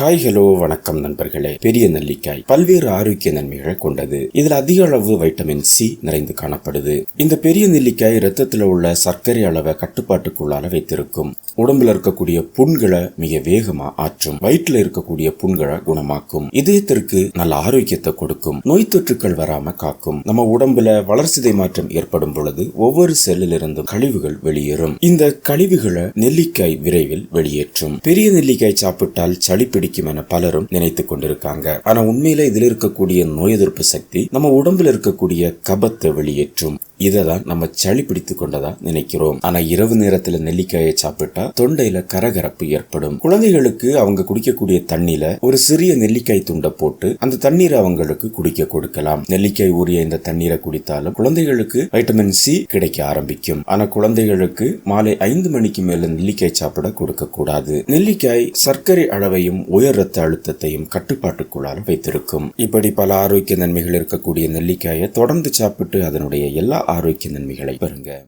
Hi hello வணக்கம் நண்பர்களே. பெரிய நெல்லிக்காய் பல்வேறு ஆரோக்கிய நன்மைகளை கொண்டது. இதில் அதிக அளவு வைட்டமின் சி நிறைந்து காணப்படுது. இந்த பெரிய நெல்லிக்காய் ரத்தத்தில் உள்ள சர்க்கரை அளவை கட்டுப்பாட்டுக்குள்ளால வைத்திருக்கும். உடம்புல இருக்கக்கூடிய புண்களை மிக வேகமா ஆற்றும். வயிற்றுல இருக்கக்கூடிய புண்களை குணமாக்கும். இதயத்திற்கு நல்ல ஆரோக்கியத்தை கொடுக்கும். நோய் தொற்றுக்கள் வராம காக்கும். நம்ம உடம்புல வளர்சிதை மாற்றம் ஏற்படும் பொழுது ஒவ்வொரு செல்லில் இருந்தும் கழிவுகள் வெளியேறும். இந்த கழிவுகளை நெல்லிக்காய் விரைவில் வெளியேற்றும். பெரிய நெல்லிக்காய் சாப்பிட்டால் சளி பிடிக்கும் என பலரும் நினைத்துக் கொண்டிருக்காங்க. ஆனா உண்மையில இதில் இருக்கக்கூடிய நோய் எதிர்ப்பு சக்தி நம்ம உடம்புல இருக்கக்கூடிய கபத்தை வெளியேற்றும். இதை தான் நம்ம சளி பிடித்து கொண்டதா நினைக்கிறோம். ஆனா இரவு நேரத்துல நெல்லிக்காயை சாப்பிட்டா தொண்டையில கரகரப்பு ஏற்படும். குழந்தைகளுக்கு அவங்க குடிக்கக்கூடிய தண்ணியில ஒரு சிறிய நெல்லிக்காய் துண்டை போட்டு அந்த தண்ணீரை அவங்களுக்கு குடிக்க கொடுக்கலாம். நெல்லிக்காய் ஊறிய இந்த தண்ணீரை குடித்தாலும் குழந்தைகளுக்கு வைட்டமின் சி கிடைக்க ஆரம்பிக்கும். ஆனா குழந்தைகளுக்கு மாலை ஐந்து மணிக்கு மேல நெல்லிக்காய் சாப்பிட கொடுக்க கூடாது. நெல்லிக்காய் சர்க்கரை அளவையும் உயர் ரத்த அழுத்தத்தையும் கட்டுப்பாட்டுக்குள்ளால் வைத்திருக்கும். இப்படி பல ஆரோக்கிய நன்மைகள் இருக்கக்கூடிய நெல்லிக்காயை தொடர்ந்து சாப்பிட்டு அதனுடைய எல்லா ஆரோக்கிய நன்மைகளை பெறுங்க.